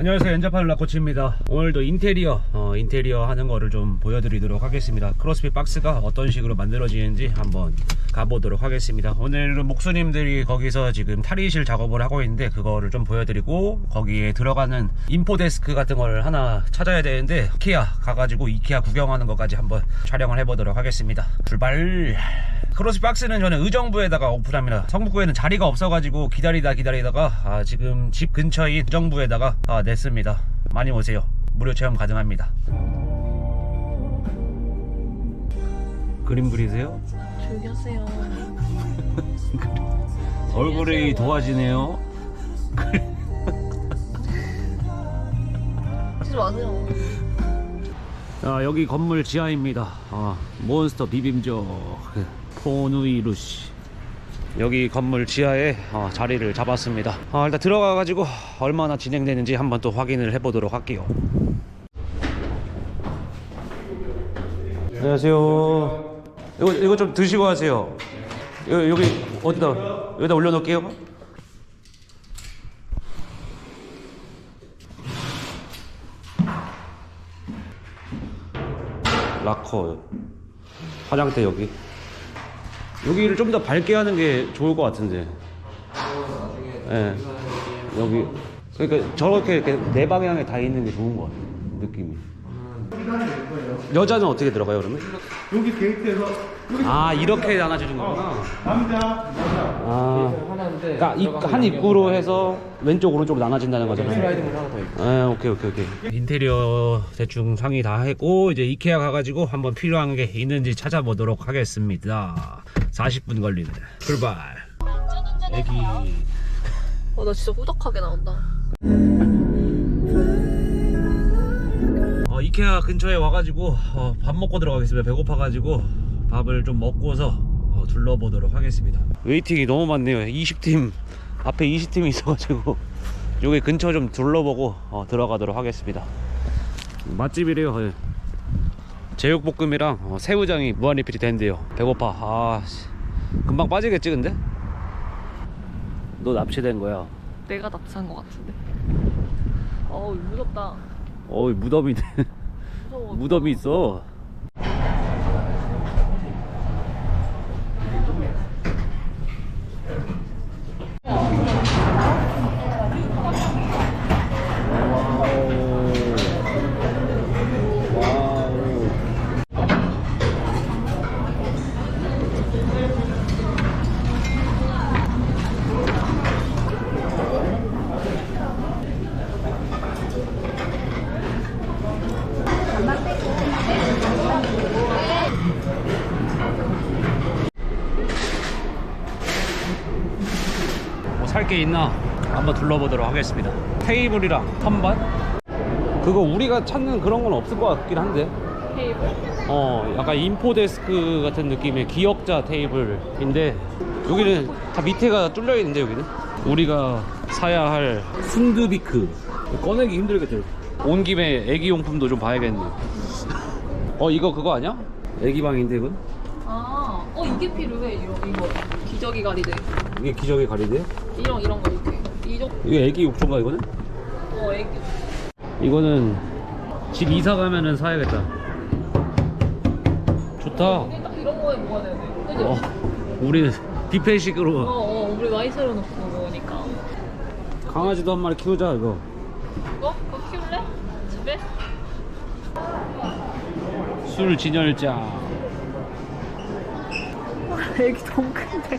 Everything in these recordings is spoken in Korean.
안녕하세요. 연자판 라코치입니다. 오늘도 인테리어 어, 인테리어 하는 거를 좀 보여드리도록 하겠습니다. 크로스핏 박스가 어떤 식으로 만들어지는지 한번 가보도록 하겠습니다. 오늘은 목수님들이 거기서 지금 탈의실 작업을 하고 있는데 그거를 좀 보여드리고 거기에 들어가는 인포데스크 같은 걸 하나 찾아야 되는데 이케아 가가지고 이케아 구경하는 것까지 한번 촬영을 해보도록 하겠습니다. 출발! 크로스 박스는 저는 의정부에다가 오픈합니다. 성북구에는 자리가 없어가지고 기다리다 기다리다가 아, 지금 집 근처인 의정부에다가 아, 냈습니다. 많이 오세요. 무료 체험 가능합니다. 그림 그리세요? 하세요. 얼굴이 도와지네요. 치지 마세요. 아, 여기 건물 지하입니다. 아, 몬스터 비빔족 포누이루시. 여기 건물 지하에 어, 자리를 잡았습니다. 아, 일단 들어가 가지고 얼마나 진행되는지 한번 또 확인을 해보도록 할게요. 안녕하세요. 이거 이거 좀 드시고 하세요. 여기, 여기 어디다 여기다 올려놓을게요. 락커 화장대 여기 여기를 좀 더 밝게 하는 게 좋을 것 같은데. 예. 여기. 그러니까 저렇게 이렇게 네 방향에 다 있는 게 좋은 것 같아 느낌이 여자는 어떻게 들어가요 그러면? 여기 게이트에서 여기 아 이렇게 나눠주는 거구나 남자, 여자. 아 그러니까 입, 한 입구로 해서 왼쪽 오른쪽으로 나눠진다는 거잖아요 슬라이딩을 하나 더 있고 아, 오케이, 오케이, 오케이. 인테리어 대충 상의 다 했고, 이제 이케아 가가지고 한번 필요한 게 있는지 찾아보도록 하겠습니다. 40분 걸리네. 출발. 애기. 어, 나 진짜 후덕하게 나온다. 이케아 근처에 와가지고, 어, 밥 먹고 들어가겠습니다. 배고파가지고, 밥을 좀 먹고서, 어, 둘러보도록 하겠습니다. 웨이팅이 너무 많네요. 20팀, 앞에 20팀이 있어가지고, 여기 근처 좀 둘러보고, 어, 들어가도록 하겠습니다. 맛집이래요. 예. 제육볶음이랑 어, 새우장이 무한리필이 된대요. 배고파. 아, 씨. 금방 빠지겠지, 근데? 너 납치된 거야. 내가 납치한 것 같은데. 어우, 무섭다. 어이, 무덤이, 무서워. 무덤이 있어. 살 게 있나 한번 둘러보도록 하겠습니다. 테이블이랑 선반? 그거 우리가 찾는 그런 건 없을 것 같긴 한데. 테이블? 어, 약간 인포데스크 같은 느낌의 기역자 테이블인데 여기는 다 밑에가 뚫려 있는데 여기는 우리가 사야 할 순두비크 꺼내기 힘들겠다. 온 김에 애기 용품도 좀 봐야겠네. 어, 이거 그거 아니야? 애기 방인데 이건? 아, 어, 이게 필요해. 이런, 이거. 기저귀 가리대. 이게 기저귀 가리대? 이런, 이런 거 이렇게. 이쪽, 이게 애기 욕조인가 이거는? 어, 애기. 이거는 집 이사 가면은 사야겠다. 좋다. 이게 딱 이런 거에 뭐가 되네. 그지? 어, 어, 우리는 뷔페식으로 어, 우리 많이 새려놓고 먹으니까. 강아지도 한 마리 키우자 이거. 이거? 그거 키울래? 집에? 술 진열자. 애기 너무 큰데.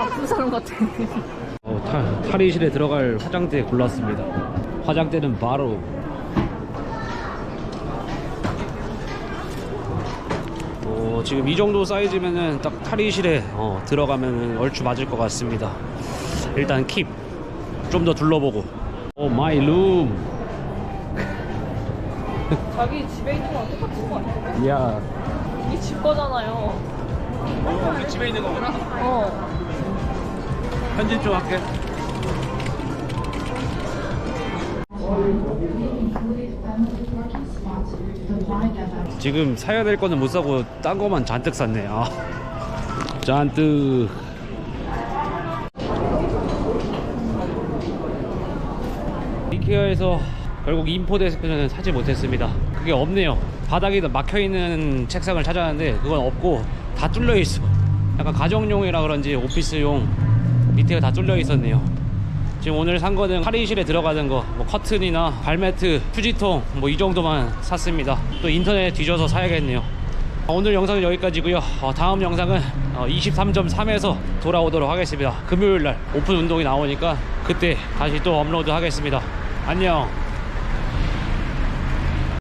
아픈 사람 같아. 어, 탈, 탈의실에 들어갈 화장대 골랐습니다. 화장대는 바로 어, 지금 이 정도 사이즈면은 딱 탈의실에 어, 들어가면 얼추 맞을 것 같습니다. 일단 킵. 좀 더 둘러보고. 오 마이 룸. 자기 집에 있는 거랑 똑같은 거 같아. 야. 이게 집 거잖아요. 우리 집에 있는 거구나. 어. 편집 좀 할게. 지금 사야 될 거는 못 사고 딴 거만 잔뜩 샀네. 아. 잔뜩 이케아에서 결국 인포 데스크는 사지 못했습니다 그게 없네요 바닥에 막혀있는 책상을 찾았는데 그건 없고 다 뚫려 있어 약간 가정용이라 그런지 오피스용 밑에가 다 뚫려 있었네요 지금 오늘 산 거는 할의실에 들어가는 거, 뭐 커튼이나 발매트, 휴지통 뭐 이 정도만 샀습니다. 또 인터넷 뒤져서 사야겠네요. 어, 오늘 영상은 여기까지고요. 어, 다음 영상은 23.3에서 돌아오도록 하겠습니다. 금요일 날 오픈 운동이 나오니까 그때 다시 또 업로드 하겠습니다. 안녕.